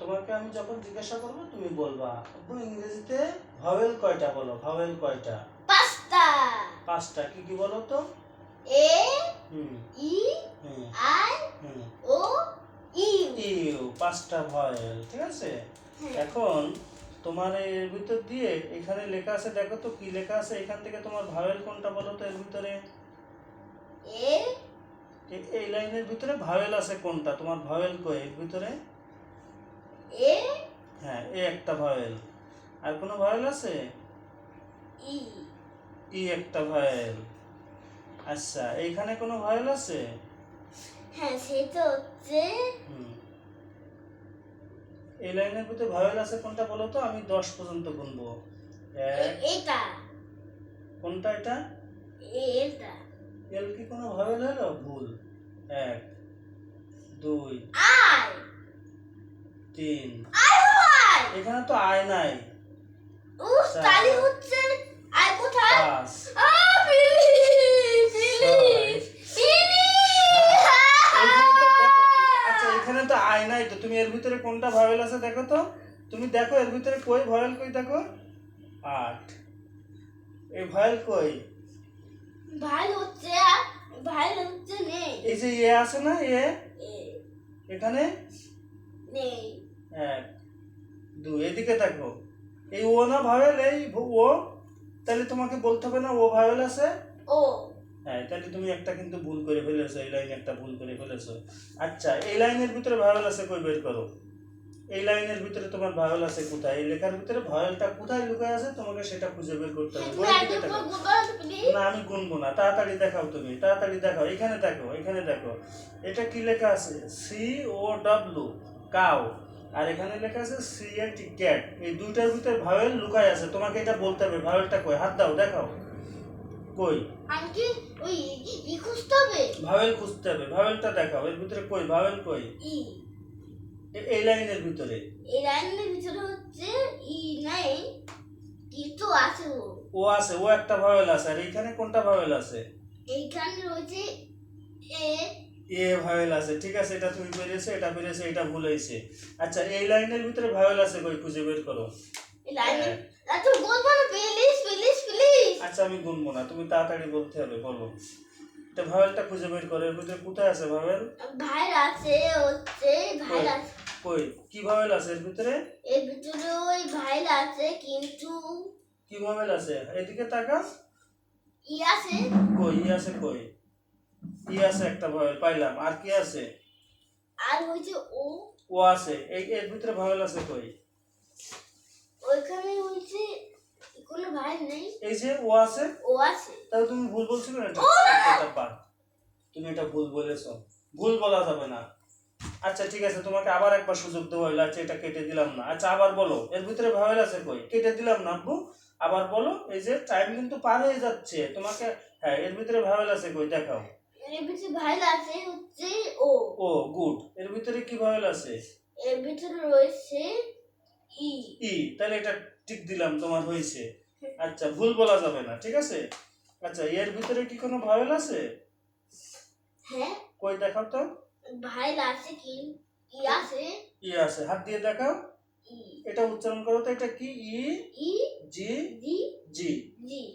তোমাকে আমি যখন জিজ্ঞাসা করব তুমি বলবা আব্বু ইংরেজিতে ভাওয়েল কয়টা বলো? ভাওয়েল কয়টা? পাঁচটা। পাঁচটা। কি কি বলো তো? A E I O U. U পাঁচটা ভয়েল ঠিক আছে? এখন তোমার এর ভিতর দিয়ে এখানে লেখা আছে দেখো তো কি লেখা আছে এখান থেকে তোমার ভাওয়েল কোনটা বলো তো এর ভিতরে? এ এ- এই লাইনের ভিতরে ভাওয়েল আছে কোনটা? তোমার ভাওয়েল কই এর ভিতরে? এ? হ্যাঁ এ একটা ভাওয়েল আর কোনো ভাওয়েল আছে? ই। ই একটা ভাওয়েল আচ্ছা এইখানে কোনো ভাওয়েল আছে? হ্যাঁ সেটা হচ্ছে এই লাইনের ভিতরে ভাওয়েল আছে কোনটা বলো তো? আমি দশ পর্যন্ত গুনবো। এটা। কোনটা এটা? এটা। এল কি কোনো ভাওয়েল হলো? ভুল। এক দুই। আই তিন। এখানে তো আয় নাই। তালি হচ্ছে আই কোথায়? আচ্ছা এখানে তো আয় নাই তো। তুমি এর ভিতরে কোনটা ভাওয়েল আছে দেখো তো? তুমি দেখো এর ভিতরে কই ভাওয়েল কই দেখো? আট। এই ভাওয়েল কই? ভাই হচ্ছে ভাই হচ্ছে নেই। এই যে এ আছে না এ। এখানে? নেই। এক দুই এদিকে দেখো। এই ও না ভাওয়েল এই ও তাহলে তোমাকে বলতে হবে না ও ভাওয়েল আছে? ও। হ্যাঁ তাহলে তুমি একটা কিন্তু ভুল করে ফেলেছো এই লাইনে একটা ভুল করে ফেলেছো। আচ্ছা এই লাইনের ভিতরে ভাওয়েল আছে কই বের করো। এই লাইনের ভিতরে তোমার ভাওয়েল আছে কোথায়? এই লেখার ভিতরে ভাওয়েলটা কোথায় লুকায় আছে? তোমাকে সেটা খুঁজে বের করতে হবে। না আমি গুনবো না। তাড়াতাড়ি দেখাও তুমি তাড়াতাড়ি দেখাও। এখানে দেখো এখানে দেখো। এটা কি লেখা আছে? C O W cow. আর এখানে লেখা আছে সি এ টি ক্যাট এই দুইটার ভিতরে ভাওয়েল লুকায় আছে। তোমাকে এটা বলতে হবে। ভাওয়েলটা কই? হাত দাও দেখাও। কই? আমি কি ওই ই খুঁজতে হবে। ভাওয়েল খুঁজতে হবে। ভাওয়েলটা দেখাও। এর ভিতরে কই? ভাওয়েল কই? ই। এই লাইনের ভিতরে। এই লাইনের ভিতরে হচ্ছে ই নাই কিন্তু আছে ও। ও আছে ও একটা ভাওয়েল আছে। আর এইখানে কোনটা ভাওয়েল আছে? এইখানে রয়েছে এ এ ভাওয়েল আছে ঠিক আছে? এটা তুমি পেরেছ এটা পেরেছ এটা ভুল হয়েছে। আচ্ছা এই লাইনের ভিতরে ভাওয়েল আছে কই? খুঁজে বের করো। হ্যাঁ। আচ্ছা আমি গুনবো না তুমি তাড়াতাড়ি বলতে হবে বলো। এটা ভাওয়েলটা খুঁজে বের করো এর ভিতরে কোথায় আছে ভাওয়েল ভাই আছে হচ্ছে ভাই কই? আছে। কই? কি ভাওয়েল আছে এর ভিতরে? এর ভিতরে ওই ভাই আছে কিন্তু কি ভাওয়েল আছে? এদিকে তাকা ই আছে। কই? ই আছে কই? ই আছে একটা ভাওয়েল পাইলাম। আর কি আছে? আর হচ্ছে ও? ও আছে। এই এর ভিতরে ভাওয়েল আছে কই? ওইখানে হচ্ছে কোনো ভাই নেই। এই যে ও আছে? ও আছে। তাহলে তুমি ভুল বলছো না? এটা বাদ। তুমি এটা ভুল বলেছ। ভুল বলা যাবে না। আচ্ছা ঠিক আছে তোমাকে আবার একবার সুযোগ দেওয়া হইল। আচ্ছা এটা কেটে দিলাম না। আচ্ছা আবার বলো। এর ভিতরে ভাওয়েল আছে কই? কেটে দিলাম না আব্বু। আবার বলো এই যে টাইম কিন্তু পার হয়ে যাচ্ছে। তোমাকে হ্যাঁ এর ভিতরে ভাওয়েল আছে কই? দেখাও। এর ভিতরে ভাই আছে হচ্ছে ও ও গুড। এর ভিতরে কি ভাওয়েল আছে? এর ভিতরে রয়েছে ই ই তাহলে এটা ঠিক দিলাম তোমার হয়েছে। আচ্ছা ভুল বলা যাবে না ঠিক আছে? আচ্ছা এর ভিতরে কি কোনো ভাওয়েল আছে? হ্যাঁ। কই দেখাও তো। ভাই আছে কি? ই আছে। ই আছে। হাত দিয়ে দেখাও। এটা উচ্চারণ করো তো এটা কি? ই ই জি জি জি।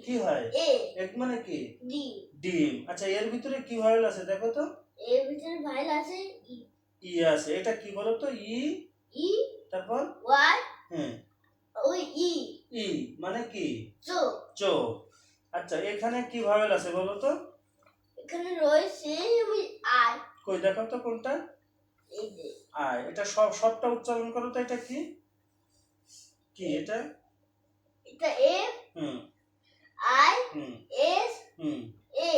কি হয়? এ। এক মানে কি? ডি। ডিম। আচ্ছা এর ভিতরে কি ভাওয়েল আছে দেখো তো। এর ভিতরে ভাই আছে ই। ই আছে। এটা কি বলো তো? ই। ই। তারপর? ওয়াই। হ্যাঁ। ওই ই। ই মানে কি? চো। চোখ আচ্ছা এখানে কি ভাওয়েল আছে বলো তো? এখানে রয়েছে ওই আই। কই দেখো তো কোনটা? আয় এটা সব সবটা উচ্চারণ করো তো এটা কি? কি এটা? এটা এ হুম। আই হুম। এস হুম। এ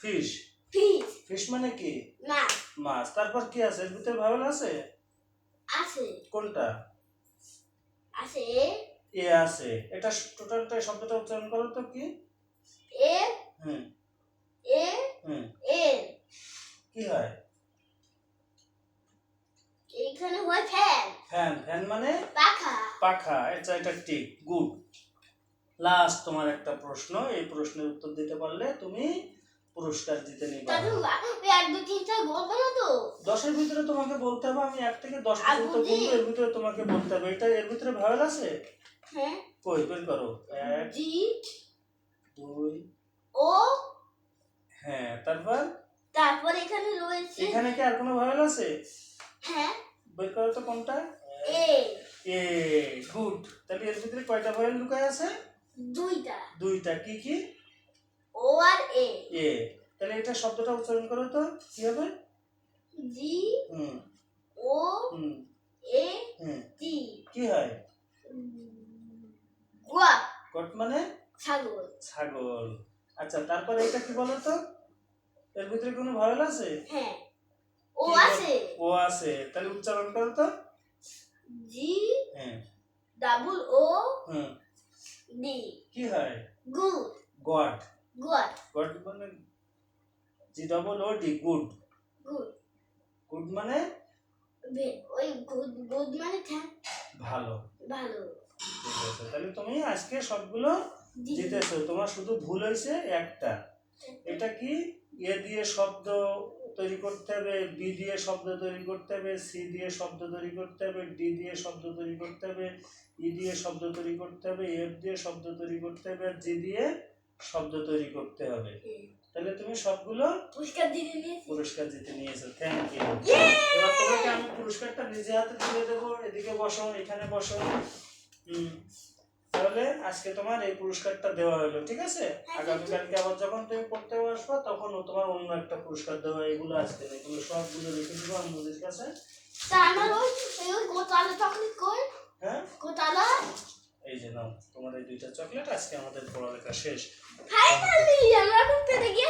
ফিশ ফিস ফিশ মানে কি? না মাছ। তারপর কি আছে? এর ভিতরে ভাওয়েল আছে? আছে। কোনটা? আছে। এ আছে। এটা টোটালটা শব্দটা উচ্চারণ করো তো কি? এ হুম। এ হুম। এ কি হয়? এইখানে হয় ফ্যান। ফ্যান ফ্যান মানে? পাখা। পাখা এটা এটা ঠিক গুড। লাস্ট তোমার একটা প্রশ্ন এই প্রশ্নের উত্তর দিতে পারলে তুমি পুরস্কার জিতে নিবা। এক দু তিনটা বলব না তো? দশ দশের ভিতরে তোমাকে বলতে হবে আমি এক থেকে দশ পর্যন্ত বলব? এর ভিতরে তোমাকে বলতে হবে। এটা এর ভিতরে ভাওয়েল আছে? হ্যাঁ। কই বের করো। এক জি দুই ও। হ্যাঁ তারপর? তারপর এখানে রয়েছে এখানে কি আর কোনো ভাওয়েল আছে? কোনটা? এ এ গুড তাহলে এর ভিতরে কয়টা ভাওয়েল লুকায় আছে? দুইটা। দুইটা। কি কি? ও আর এ এ তাহলে এটা শব্দটা উচ্চারণ করো তো। কি হবে? জি হুম। ও হুম। এ হুম। টি কি হয়? গোয়া কট মানে? ছাগল। ছাগল। আচ্ছা তারপরে এটা কি বলো তো? এর ভিতরে কোনো ভাওয়েল আছে? হ্যাঁ। ও আছে। ও আছে। তাহলে উচ্চারণ করো তো। জি হ্যাঁ। ডাবল ও হুম। ডি কি হয়? গুড গড গোয়া গড মানে G double O D good. Good. Good মানে? ওই গুড গুড মানে থ্যাংক ভালো। ভালো। ঠিক আছে তাহলে তুমি আজকে সবগুলো জিতেছো। তোমার শুধু ভুল হয়েছে একটা। এটা কি? এ দিয়ে শব্দ তৈরি করতে হবে বি দিয়ে শব্দ তৈরি করতে হবে সি দিয়ে শব্দ তৈরি করতে হবে ডি দিয়ে শব্দ তৈরি করতে হবে ই দিয়ে শব্দ তৈরি করতে হবে এফ দিয়ে শব্দ তৈরি করতে হবে আর জি দিয়ে শব্দ তৈরি করতে হবে। তাহলে তুমি সবগুলো পুরস্কার জিতে নিয়েছি। পুরস্কার জিতে নিয়েছো থ্যাংক ইউ এবার তোমাকে আমি পুরস্কারটা নিজে হাতে তুলে দেবো এদিকে বসো এখানে বসো। হুম তাহলে আজকে তোমার এই পুরস্কারটা দেওয়া হলো ঠিক আছে? আগামীকালকে আবার যখন তুমি পড়তে আসবে তখন তোমার অন্য একটা পুরস্কার দেওয়া এগুলো আসবে না এগুলো সবগুলো রেখে দিবো আমাদের কাছে। হ্যাঁ? এই যে নাও তোমার এই দুইটা চকলেট আজকে আমাদের পড়ালেখা শেষ। ফাইনালি আমরা এখন পেতে গিয়ে